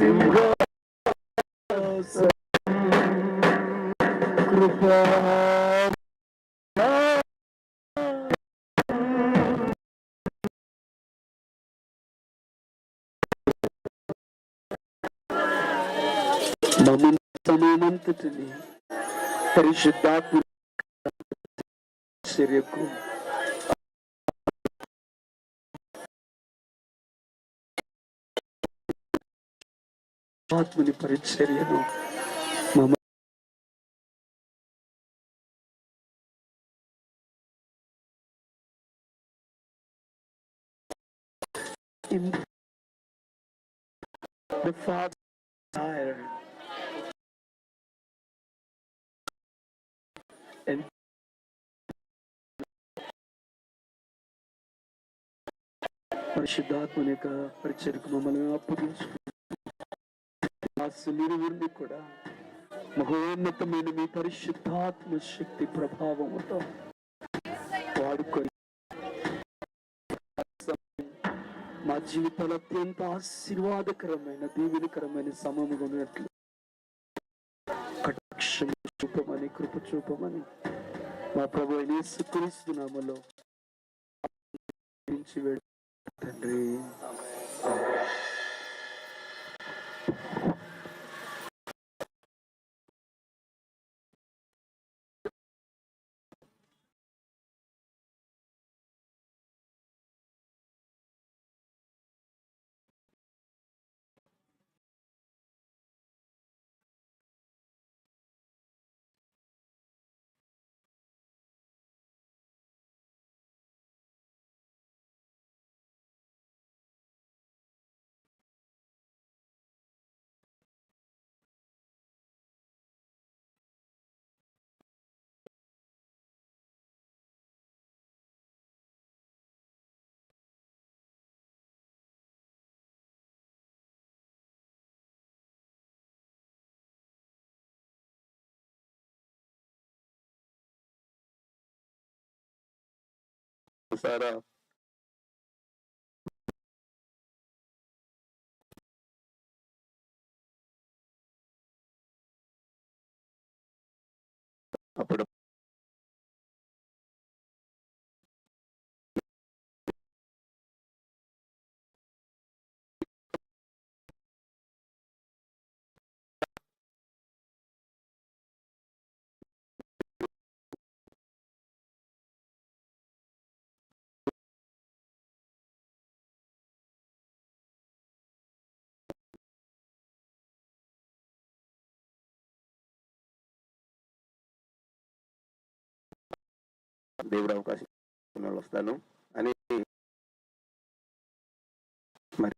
సింహాసనం కృపా మమ్మల్ని సమయమంతటిని పరిశుద్ధాత్మ చర్యకు ఆత్మని పరిచర్యను మమ్మ in the Father desire and పరిశుద్ధాత్మని యొక్క పరిచయకు మమ్మల్ని అప్పగించు దాసులిరువురిని కూడా మహోన్నతమైన మీ పరిశుద్ధాత్మ శక్తి ప్రభావంతో వాడుకొని మా జీవితాలు అత్యంత ఆశీర్వాదకరమైన దీవెనకరమైన సమముగా ఉన్నట్లు కటాక్షం చూపమని కృప చూపమని మా ప్రభు అయిన యేసుక్రీస్తు తండ్రి. సారా అప్పుడు దేవుడు అవకాశం వస్తాను. అని మరి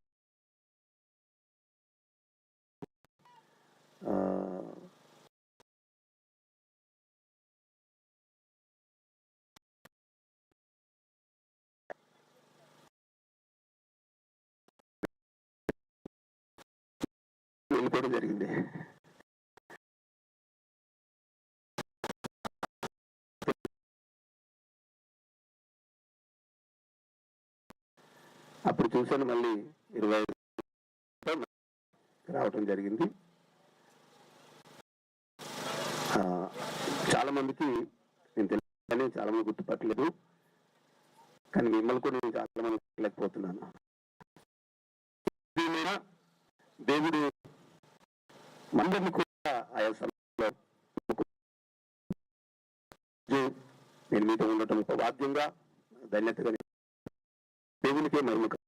ఆ, వెళ్ళిపోవడం జరిగింది. అప్పుడు చూశాను మళ్ళీ ఇరవై రావటం జరిగింది. ఆ, చాలా మందికి నేను తెలుసు కానీ చాలా మంది గుర్తుపట్టలేదు. కానీ మిమ్మల్ని కూడా నేను చాలా మంది లేకపోతున్నాను దేవుడు మందరిని కూడా ఆయా సమయంలో నేను మీతో ఉండటం ఒక వాద్యంగా ధన్యతగా ህዝቡን ይመርምቃል።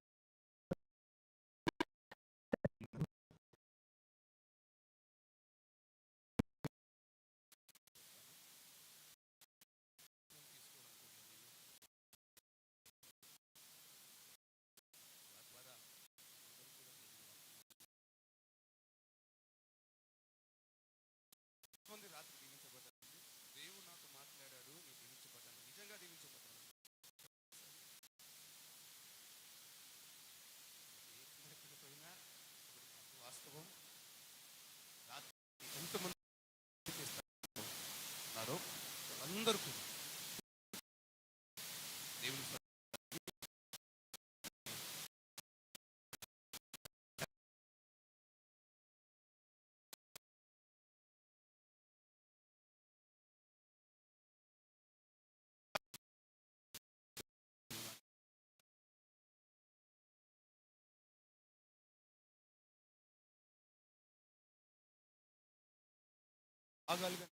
అందరూ దేవుని Azal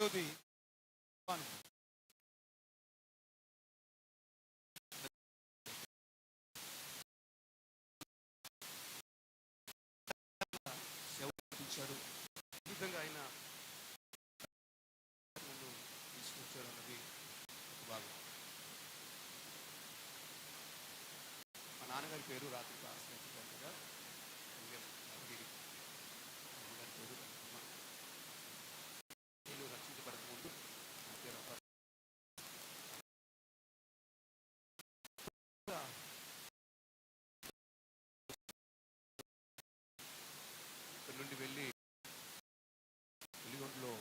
రెండోది ఇచ్చాడు ఈ విధంగా ఆయన నన్ను తీసుకొచ్చాడు అన్నది ఒక భాగం. మా నాన్నగారి పేరు రాత్రి ఆశ్రయించారు కదా విలియం రాజగిరి. నాన్నగారి పేరు రత్నమ్మ. నేను రక్షించబడక ముందు నా పేరు అప్ప. ఇంకా ఇక్కడ నుండి వెళ్ళి వెలిగొండలో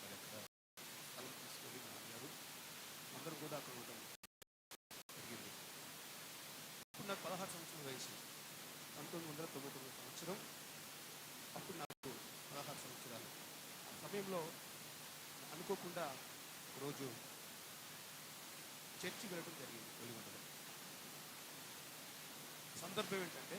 మరి అక్కడ స్థలం తీసుకొని మా నాన్నగారు అందరూ కూడా అక్కడ ఉండడం జరిగింది అప్పుడు నాకు పదహారు సంవత్సరాల వయసు పంతొమ్మిది వందల తొంభై తొమ్మిది సంవత్సరం అప్పుడు నాకు పదహారు సంవత్సరాలు. ఆ సమయంలో అనుకోకుండా రోజు చర్చి వెళ్ళడం జరిగింది వెలుగుండలో సందర్భం ఏంటంటే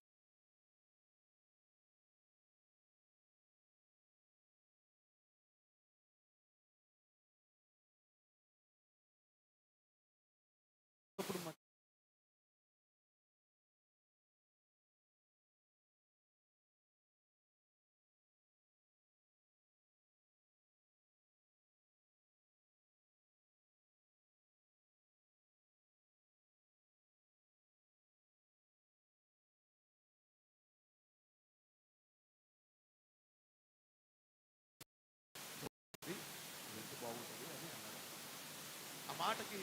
మాటకి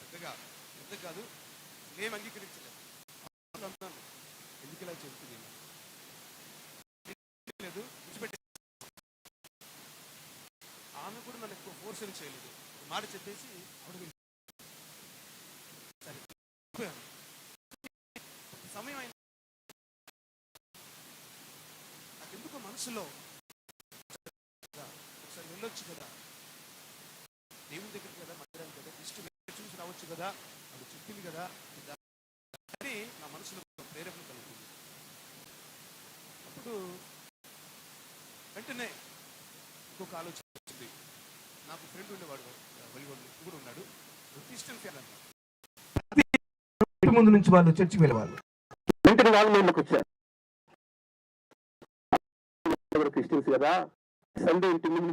పెద్దగా పెద్ద కాదు మేము అంగీకరించలేదు. అన్నాను ఎందుకు ఇలా చెబుతుంది లేదు ఆమె కూడా నన్ను ఎక్కువ ఫోర్స్ ఏం చేయలేదు. మాట చెప్పేసి ఆవిడ సరే సమయం అయింది నాకు ఎందుకో మనసులో కదా, ఒకసారి వెళ్ళొచ్చు కదా దేవుని దగ్గరికి కదా మందిరానికి కదా ఇష్టం చూసి రావచ్చు కదా అది చెప్పింది కదా అని నా మనసులో ప్రేరేపణ కలుగుతుంది. అప్పుడు వెంటనే ఇంకొక ఆలోచన వచ్చింది. నాకు ఫ్రెండ్ ఉండేవాడు వెలిగొండ కూడా ఉన్నాడు. క్రిస్టియన్ ఫ్యాన్ అన్నమాట. ఇంటి ముందు నుంచి వాళ్ళు చర్చికి వెళ్ళేవాళ్ళు. వెంటనే వాళ్ళు ముందుకు వచ్చారు. క్రిస్టియన్స్ కదా? సండే ఇంటి ముందు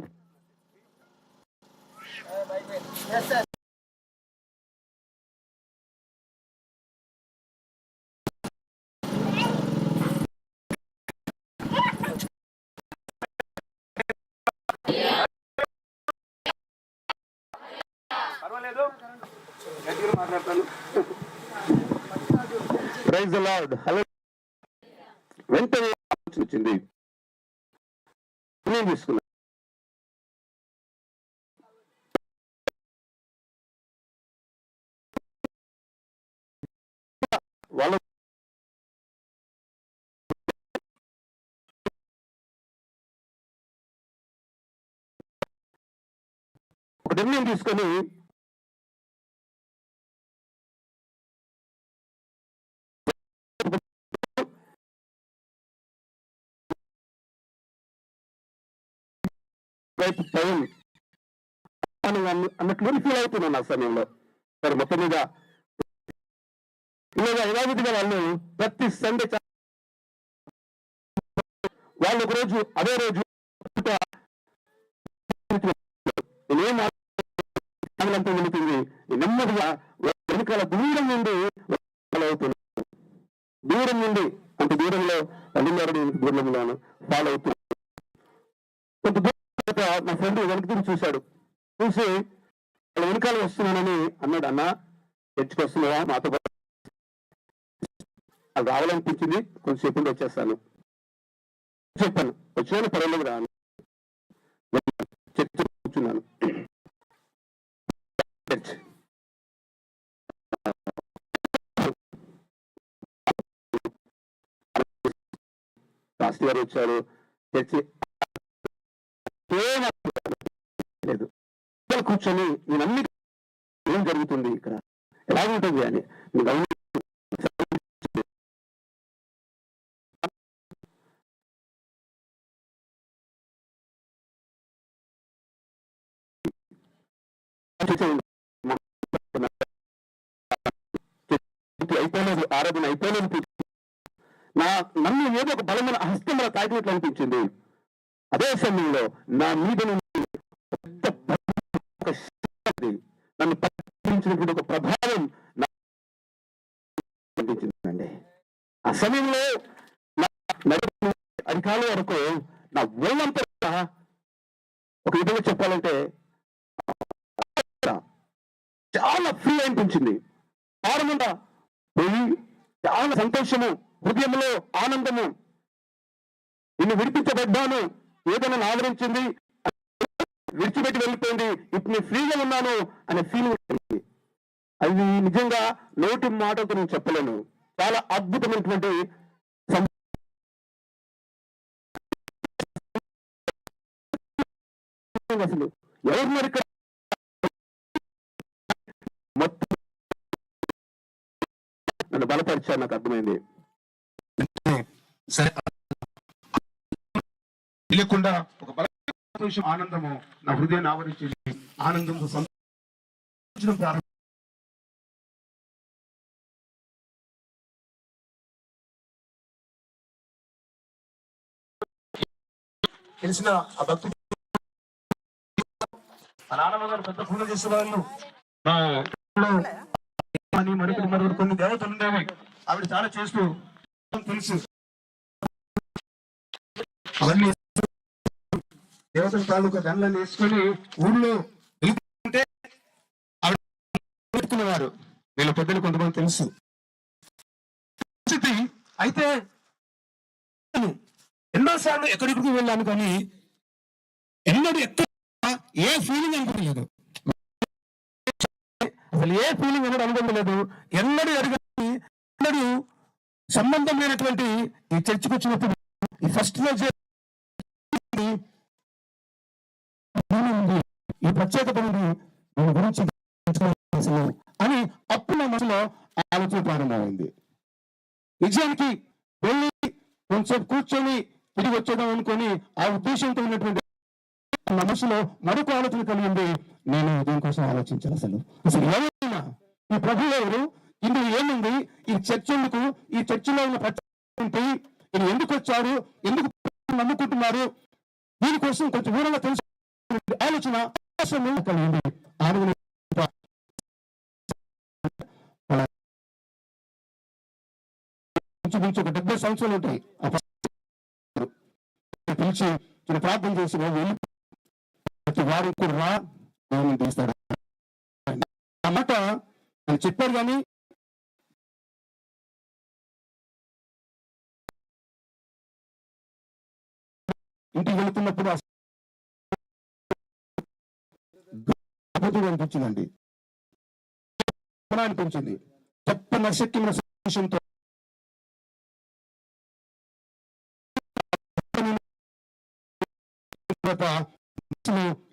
పర్వాలేదు. గట్టిగా మాట్లాడతాను. Praise lord. హలో. వెంటనే ఆలోచన వచ్చింది. తీసుకున్నా వాళ్ళ ఒక నిర్ణయం తీసుకొని వైపు భయం. అని అన్నట్లు ఫీల్ అవుతున్నాను ఆ సమయంలో. మరి మొత్తం మీద ఇలాగ యథావిధిగా వాళ్ళు ప్రతి సండే వాళ్ళు ఒక రోజు అదే రోజు నేనేం వెళుతుంది నెమ్మదిగా వెనకాల దూరం నుండి అవుతున్నాను దూరం నుండి అంత దూరంలో తల్లిదారుడు దూరంలోను ఫాలో అవుతుంది కొంత దూరం తర్వాత మా ఫ్రెండ్ వెనక్కి తిరిగి చూశాడు. చూసి వాళ్ళ వెనకాల వస్తున్నానని అన్నాడు అన్న చర్చికి వస్తున్నావా? మాతో అది రావాలనిపించింది. కొంచెంసేపు వచ్చేస్తాను. చెప్పాను. వచ్చినాను పర్వాలేదు రా చర్చ కూర్చున్నాను. చర్చ్ రాష్ట్ర గారు వచ్చారు. చర్చి దగ్గర కూర్చొని నేను అన్ని ఏం జరుగుతుంది ఇక్కడ? ఎలా ఉంటుంది అని? నేను అయిపోలేదు ఆరాధన అయిపోలేదు నా నన్ను ఏదో ఒక బలమైన హస్తం తాకినట్లు అనిపించింది. అదే సమయంలో నా మీద నుండి పెద్ద నన్ను పట్టించినటువంటి ఒక ప్రభావం నా ఆ సమయంలో అధికారుల వరకు నా ఒళ్ళంతా ఒక విధంగా చెప్పాలంటే చాలా ఫ్రీ అనిపించింది. ఆరంభంగా పోయి చాలా సంతోషము హృదయంలో ఆనందము. నిన్ను విడిపించబడ్డాను ఏదైనా ఆదరించింది విడిచిపెట్టి వెళ్ళిపోయింది. ఇప్పుడు నేను ఫ్రీగా ఉన్నాను అనే ఫీలింగ్ అది నిజంగా నోటి మాటలతో నేను చెప్పలేను. చాలా అద్భుతమైనటువంటి అసలు. ఎవరు మరి మొత్తం నన్ను బలపరిచారు నాకు అర్థమైంది. సరే. లేకుండా ఒక బల సంతోషం ఆనందము నా హృదయాన్ని ఆవరించింది. ఆనందంతో సంతోషం ప్రారంభం. తెలిసిన ఆ భక్తుడు మా నాన్నమ్మ గారు పెద్ద పూజ చేసేవాళ్ళు. మరొకటి మరొకటి కొన్ని దేవతలు ఉండేవి. ఆవిడ చాలా చేస్తూ తెలుసు. అవన్నీ దేవతల తాలూకా దండలను వేసుకొని ఊళ్ళో వెళ్తుంటే ఆవిడ వీళ్ళ పెద్దలు కొంతమంది తెలుసు. పరిస్థితి అయితే ఎన్నోసార్లు ఎక్కడెక్కడికి వెళ్ళాను కానీ ఎన్నడూ ఎక్కడ ఏ ఫీలింగ్ అనుకోలేదు. అసలు ఏ ఫీలింగ్ ఎన్నడూ అనుకోలేదు ఎన్నడూ అడగని. ఎన్నడూ సంబంధం లేనటువంటి ఈ చర్చకు వచ్చినప్పుడు ఈ ఫస్ట్ రోజు ఈ ప్రత్యేకత ఉంది గురించి అని అప్పుడు నా మనసులో ఆలోచన ప్రారంభమైంది. నిజానికి వెళ్ళి కొంచెం కూర్చొని తిరిగి వచ్చేద్దాం అనుకొని ఆ ఉద్దేశంతో ఉన్నటువంటి నా మనసులో మరొక ఆలోచన కలిగింది నేను దీనికోసం ఆలోచించాను అసలు. అసలు ఏమైనా ఈ ప్రభు ఎవరు ఇందులో ఏముంది? ఈ చర్చ ఎందుకు? ఈ చర్చలో ఉన్న ప్రత్యేకత ఇది ఎందుకు వచ్చారు? ఎందుకు నమ్ముకుంటున్నారు? దీనికోసం కొంచెం వివరంగా తెలుసు ఆలోచన కలిగింది ఆరుగురు ఇంచుమించు ఒక డెబ్బై సంవత్సరాలు ఉంటాయి. పిలిచి నేను ప్రార్థన చేసి వెళ్ళి ప్రతి వారు కూడా రా దేవుని తీస్తాడు ఆ మాట ఆయన చెప్పారు కానీ ఇంటికి వెళుతున్నప్పుడు అనిపించిందండి అనిపించింది. తప్పు నశక్యమైన సంతోషంతో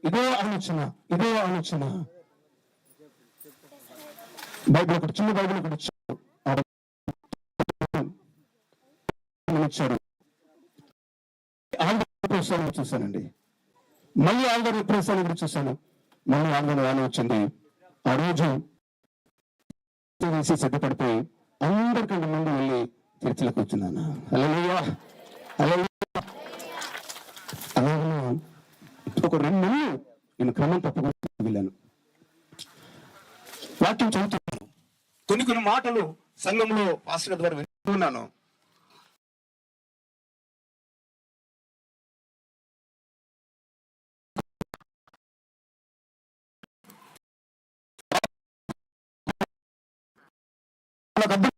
ఇదో ఆలోచన ఇదో ఆలోచన బైబిల్ ఒకటి చిన్న బైబిల్ ఒకటి ఇచ్చారు. ఆ చూశానండి. మళ్ళీ ఆంధ్ర ప్రవేశాలను కూడా చూశాను. మళ్ళీ ఆందోళన వాన వచ్చింది? ఆ రోజు వేసి సిద్ధపడిపోయి అందరికంటే ముందు వెళ్ళి చర్చిలో కూర్చున్నాను. హల్లెలూయా! హల్లెలూయా! ఒక రెండు నెలలు నేను క్రమం తప్పకుండా వెళ్ళాను. వాక్యం చదువుతున్నాను. కొన్ని కొన్ని మాటలు సంఘంలో పాస్టర్ ద్వారా వింటున్నాను. నాకు అర్థం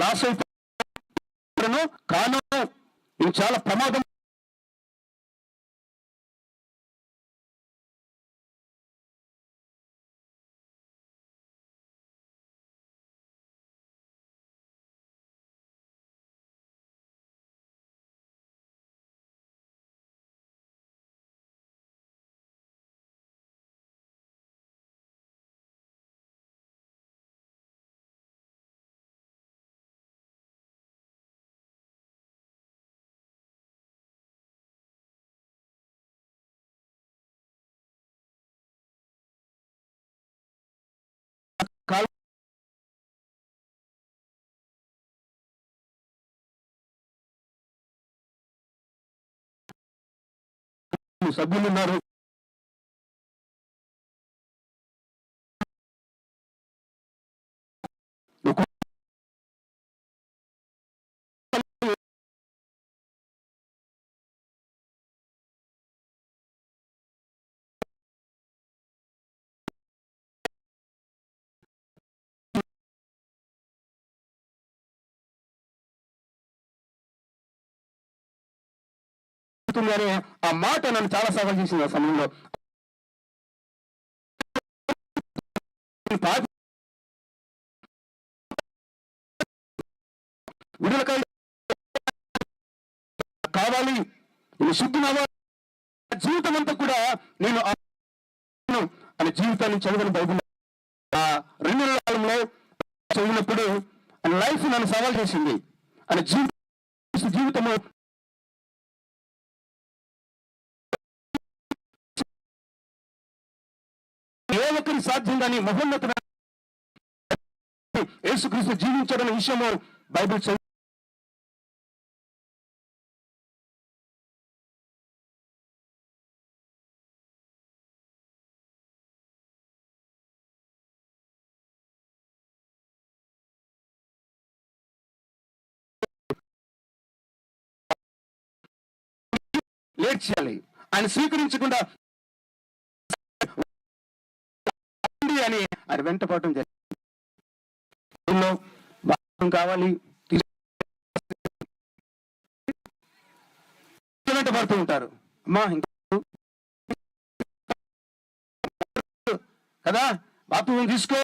లాస్ అయిపోయి కాను నేను చాలా ప్రమాదం. కమిటీ సభ్యులు ఉన్నారు. అనే ఆ మాట నన్ను చాలా సవాల్ చేసింది ఆ సమయంలో. విడుదల కావాలి. శుద్ధి జీవితం అంతా కూడా నేను అనే జీవితాన్ని చదివిన బైబిల్ ఆ రెండు నెలల కాలంలో చదివినప్పుడు లైఫ్ నన్ను సవాల్ చేసింది. అని జీవితం జీవితము ఏ ఒక్కరి సాధ్యం కానీ మహోన్నత యేసుక్రీస్తు జీవించడం విషయము బైబిల్ లేట్ చేయాలి. ఆయన స్వీకరించకుండా ఉంది అని ఆయన వెంటపడటం జరిగింది. కావాలి వెంటపడుతూ ఉంటారు. అమ్మా ఇంకా కదా బాత్రూమ్ తీసుకో.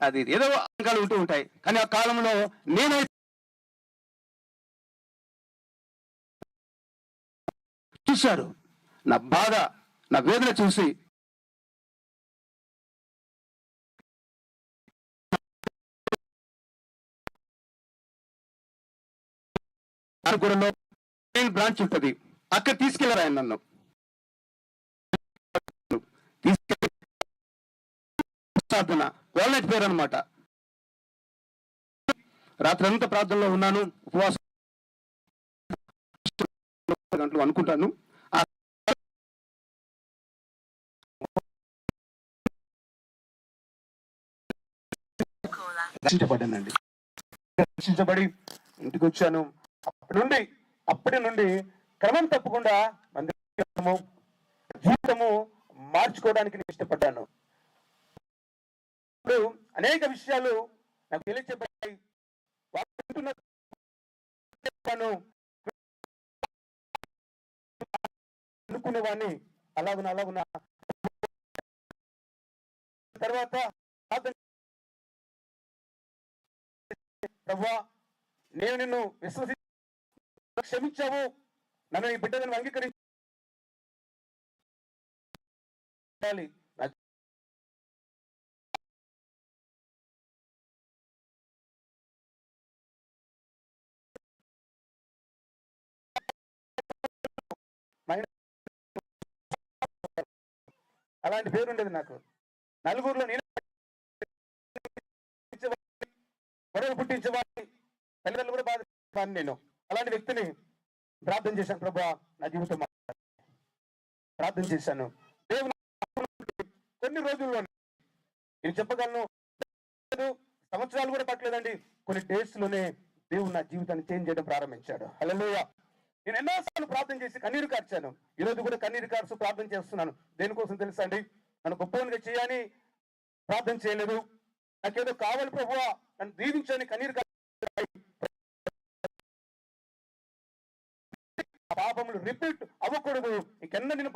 అది ఏదో అంకాలు ఉంటూ ఉంటాయి. కానీ ఆ కాలంలో నేనైతే చూశారు నా బాధ నా వేదన చూసి అనుకూలంలో బ్రాంచ్ ఉంటుంది. అక్కడ తీసుకెళ్ళారు ఆయన నన్ను? తీసుకెళ్ళి ప్రార్థన. వాల్నట్ పేరు అనమాట రాత్రి అంతా ప్రార్థనలో ఉన్నాను ఉపవాసం గంటలు అనుకుంటాను. ఆ రక్షించబడ్డానండి. రక్షించబడి ఇంటికి వచ్చాను. అప్పటి నుండి అప్పటి నుండి క్రమం తప్పకుండా మందిరము జీవితము మార్చుకోవడానికి నేను ఇష్టపడ్డాను. ఇప్పుడు అనేక విషయాలు నాకు తెలియచేపడ్డాయి అనుకునేవాడిని అలాగున అలాగున. తర్వాత ప్రార్థన నేను నిన్ను విశ్వసి క్షమించావు. నన్ను ఈ బిడ్డలను అంగీకరించాలి. అలాంటి పేరు ఉండేది నాకు. నలుగురులో నేను గొడవలు పుట్టించేవాడిని. తల్లిదండ్రులు కూడా బాధ నేను. అలాంటి వ్యక్తిని ప్రార్థన చేశాను ప్రభా నా జీవితం ప్రార్థన చేశాను. దేవుని కొన్ని రోజుల్లో నేను చెప్పగలను. సంవత్సరాలు కూడా పట్టలేదండి. కొన్ని డేస్లోనే దేవుడు నా జీవితాన్ని చేంజ్ చేయడం ప్రారంభించాడు. హల్లెలూయ. నేను ఎన్నోసార్లు ప్రార్థన చేసి కన్నీరు కార్చాను. ఈ రోజు కూడా కన్నీరు కార్చు ప్రార్థన చేస్తున్నాను. దేనికోసం తెలుసా అండి నన్ను గొప్పవనిగా చేయని ప్రార్థన చేయలేదు. నాకేదో కావాలి ప్రభు నన్ను దీవించని కన్నీరు పాపములు రిపీట్ అవ్వకూడదు. ఇకన్నా నేను